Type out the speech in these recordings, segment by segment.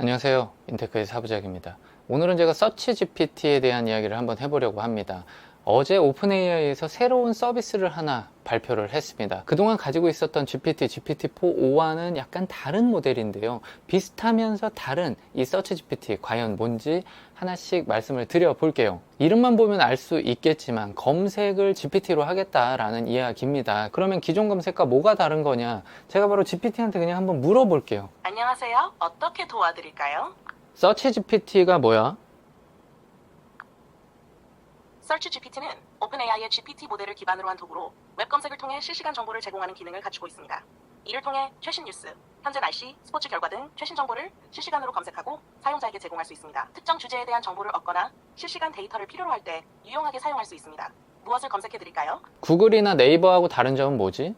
안녕하세요. 인테크의 사부작입니다. 오늘은 제가 서치 GPT에 대한 이야기를 한번 해보려고 합니다. 어제 오픈AI에서 새로운 서비스를 하나 발표를 했습니다. 그동안 가지고 있었던 GPT, GPT-4.5와는 약간 다른 모델인데요. 비슷하면서 다른 이 서치 GPT 과연 뭔지 하나씩 말씀을 드려 볼게요. 이름만 보면 알 수 있겠지만 검색을 GPT로 하겠다라는 이야기입니다. 그러면 기존 검색과 뭐가 다른 거냐? 제가 바로 GPT한테 그냥 한번 물어볼게요. 안녕하세요. 어떻게 도와드릴까요? 서치 GPT가 뭐야? 서치 GPT는 오픈AI의 GPT 모델을 기반으로 한 도구로 웹 검색을 통해 실시간 정보를 제공하는 기능을 갖추고 있습니다. 이를 통해 최신 뉴스, 현재 날씨, 스포츠 결과 등 최신 정보를 실시간으로 검색하고 사용자에게 제공할 수 있습니다. 특정 주제에 대한 정보를 얻거나 실시간 데이터를 필요로 할 때 유용하게 사용할 수 있습니다. 무엇을 검색해 드릴까요? 구글이나 네이버하고 다른 점은 뭐지?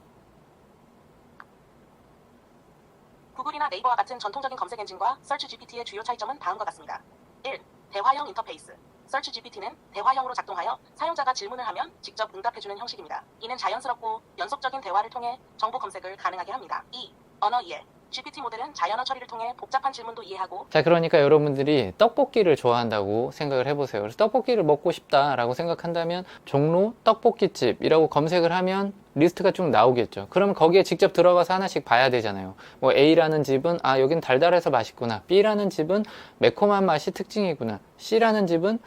구글이나 네이버와 같은 전통적인 검색 엔진과 서치 GPT의 주요 차이점은 다음과 같습니다. 1. 대화형 인터페이스. 서치 GPT는 대화형으로 작동하여 사용자가 질문을 하면 직접 응답해주는 형식입니다. 이는 자연스럽고 연속적인 대화를 통해 정보 검색을 가능하게 합니다. 2. 언어 이해. GPT 모델은 자연어 처리를 통해 복잡한 질문도 이해하고 자, 그러니까 여러분들이 떡볶이를 좋아한다고 생각을 해보세요. 그래서 떡볶이를 먹고 싶다라고 생각한다면 종로 떡볶이집이라고 검색을 하면 리스트가 쭉 나오겠죠. 그러면 거기에 직접 들어가서 하나씩 봐야 되잖아요. 뭐 A라는 집은 아 여긴 달달해서 맛있구나. B라는 집은 매콤한 맛이 특징이구나. C라는 집은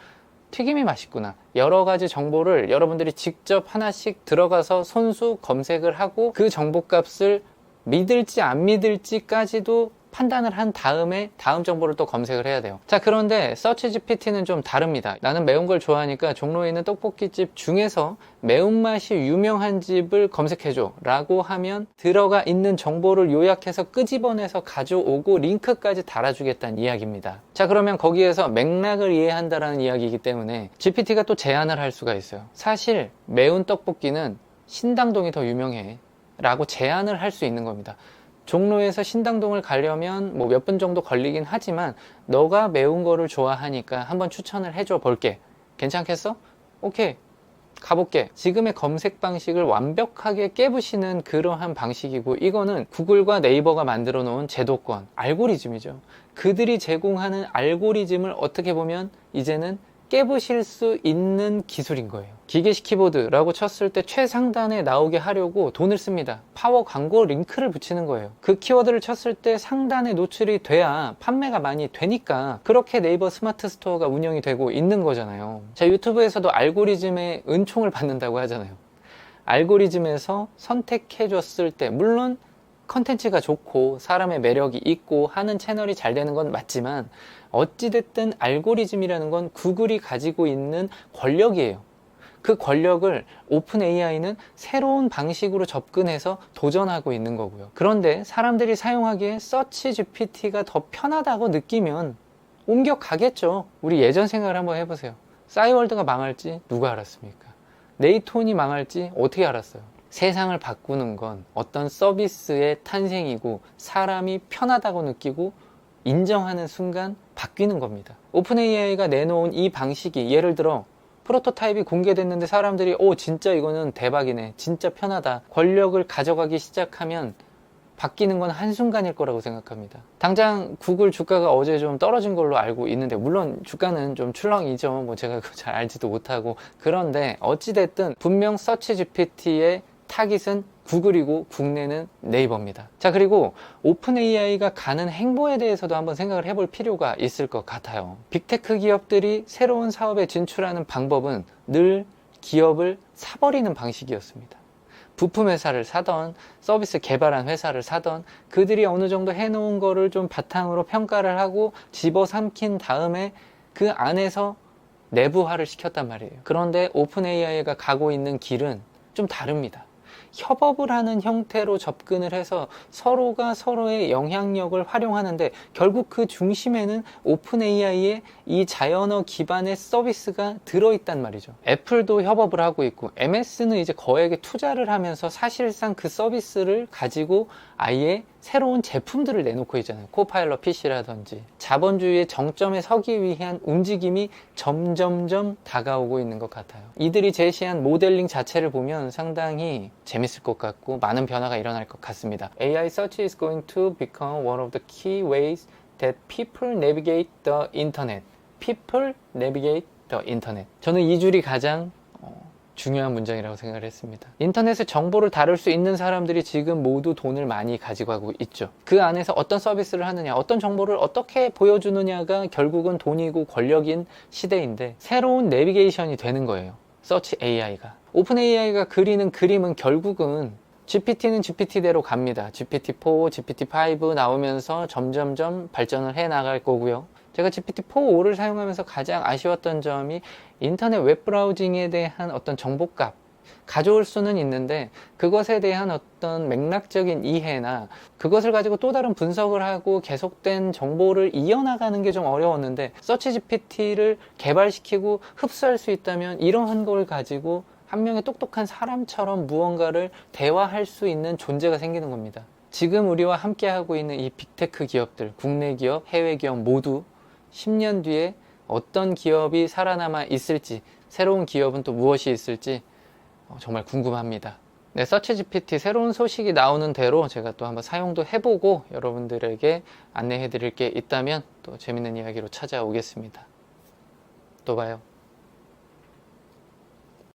튀김이 맛있구나. 여러 가지 정보를 여러분들이 직접 하나씩 들어가서 손수 검색을 하고 그 정보 값을 믿을지 안 믿을지까지도 판단을 한 다음에 다음 정보를 또 검색을 해야 돼요. 자, 그런데 서치 GPT는 좀 다릅니다. 나는 매운 걸 좋아하니까 종로에 있는 떡볶이집 중에서 매운맛이 유명한 집을 검색해줘 라고 하면 들어가 있는 정보를 요약해서 끄집어내서 가져오고 링크까지 달아주겠다는 이야기입니다. 자, 그러면 거기에서 맥락을 이해한다라는 이야기이기 때문에 GPT가 또 제안을 할 수가 있어요. 사실 매운 떡볶이는 신당동이 더 유명해. 라고 제안을 할 수 있는 겁니다. 종로에서 신당동을 가려면 뭐 몇 분 정도 걸리긴 하지만 너가 매운 거를 좋아하니까 한번 추천을 해줘 볼게. 괜찮겠어? 오케이. 가볼게. 지금의 검색 방식을 완벽하게 깨부시는 그러한 방식이고 이거는 구글과 네이버가 만들어 놓은 제도권, 알고리즘이죠. 그들이 제공하는 알고리즘을 어떻게 보면 이제는 깨부실 수 있는 기술인 거예요. 기계식 키보드라고 쳤을 때 최상단에 나오게 하려고 돈을 씁니다. 파워 광고 링크를 붙이는 거예요. 그 키워드를 쳤을 때 상단에 노출이 돼야 판매가 많이 되니까 그렇게 네이버 스마트 스토어가 운영이 되고 있는 거잖아요. 자, 유튜브에서도 알고리즘에 은총을 받는다고 하잖아요. 알고리즘에서 선택해 줬을 때, 물론 컨텐츠가 좋고 사람의 매력이 있고 하는 채널이 잘 되는 건 맞지만 어찌됐든 알고리즘이라는 건 구글이 가지고 있는 권력이에요. 그 권력을 오픈 AI는 새로운 방식으로 접근해서 도전하고 있는 거고요. 그런데 사람들이 사용하기에 서치 GPT가 더 편하다고 느끼면 옮겨 가겠죠. 우리 예전 생각을 한번 해보세요. 싸이월드가 망할지 누가 알았습니까? 네이톤이 망할지 어떻게 알았어요? 세상을 바꾸는 건 어떤 서비스의 탄생이고 사람이 편하다고 느끼고 인정하는 순간 바뀌는 겁니다. 오픈 AI가 내놓은 이 방식이 예를 들어 프로토타입이 공개됐는데 사람들이 오 진짜 이거는 대박이네. 진짜 편하다. 권력을 가져가기 시작하면 바뀌는 건 한순간일 거라고 생각합니다. 당장 구글 주가가 어제 좀 떨어진 걸로 알고 있는데 물론 주가는 좀 출렁이죠. 뭐 제가 잘 알지도 못하고. 그런데 어찌됐든 분명 서치 GPT의 타깃은 구글이고 국내는 네이버입니다. 자, 그리고 오픈 AI가 가는 행보에 대해서도 한번 생각을 해볼 필요가 있을 것 같아요. 빅테크 기업들이 새로운 사업에 진출하는 방법은 늘 기업을 사버리는 방식이었습니다. 부품 회사를 사던 서비스 개발한 회사를 사던 그들이 어느 정도 해놓은 거를 좀 바탕으로 평가를 하고 집어삼킨 다음에 그 안에서 내부화를 시켰단 말이에요. 그런데 오픈 AI가 가고 있는 길은 좀 다릅니다. 협업을 하는 형태로 접근을 해서 서로가 서로의 영향력을 활용하는데 결국 그 중심에는 오픈 AI의 이 자연어 기반의 서비스가 들어있단 말이죠. 애플도 협업을 하고 있고 MS는 이제 거액의 투자를 하면서 사실상 그 서비스를 가지고 아예 새로운 제품들을 내놓고 있잖아요. 코파일럿 PC라든지 자본주의의 정점에 서기 위한 움직임이 점점점 다가오고 있는 것 같아요. 이들이 제시한 모델링 자체를 보면 상당히 재밌을 것 같고 많은 변화가 일어날 것 같습니다. AI search is going to become one of the key ways that people navigate the internet. people navigate the internet. 저는 이 줄이 가장 어, 중요한 문장이라고 생각을 했습니다. 인터넷에 정보를 다룰 수 있는 사람들이 지금 모두 돈을 많이 가지고 가고 있죠. 그 안에서 어떤 서비스를 하느냐, 어떤 정보를 어떻게 보여주느냐가 결국은 돈이고 권력인 시대인데 새로운 내비게이션이 되는 거예요. 서치 AI가. 오픈 AI가 그리는 그림은 결국은 GPT는 GPT대로 갑니다. GPT-4, GPT-5 나오면서 점점점 발전을 해 나갈 거고요. 제가 GPT-4를 사용하면서 가장 아쉬웠던 점이 인터넷 웹 브라우징에 대한 어떤 정보값 가져올 수는 있는데 그것에 대한 어떤 맥락적인 이해나 그것을 가지고 또 다른 분석을 하고 계속된 정보를 이어나가는 게 좀 어려웠는데 서치 GPT를 개발시키고 흡수할 수 있다면 이러한 걸 가지고 한 명의 똑똑한 사람처럼 무언가를 대화할 수 있는 존재가 생기는 겁니다. 지금 우리와 함께 하고 있는 이 빅테크 기업들, 국내 기업, 해외 기업 모두 10년 뒤에 어떤 기업이 살아남아 있을지, 새로운 기업은 또 무엇이 있을지 어, 정말 궁금합니다. 네, 서치 GPT 새로운 소식이 나오는 대로 제가 또 한번 사용도 해보고 여러분들에게 안내해 드릴 게 있다면 또 재밌는 이야기로 찾아오겠습니다. 또 봐요.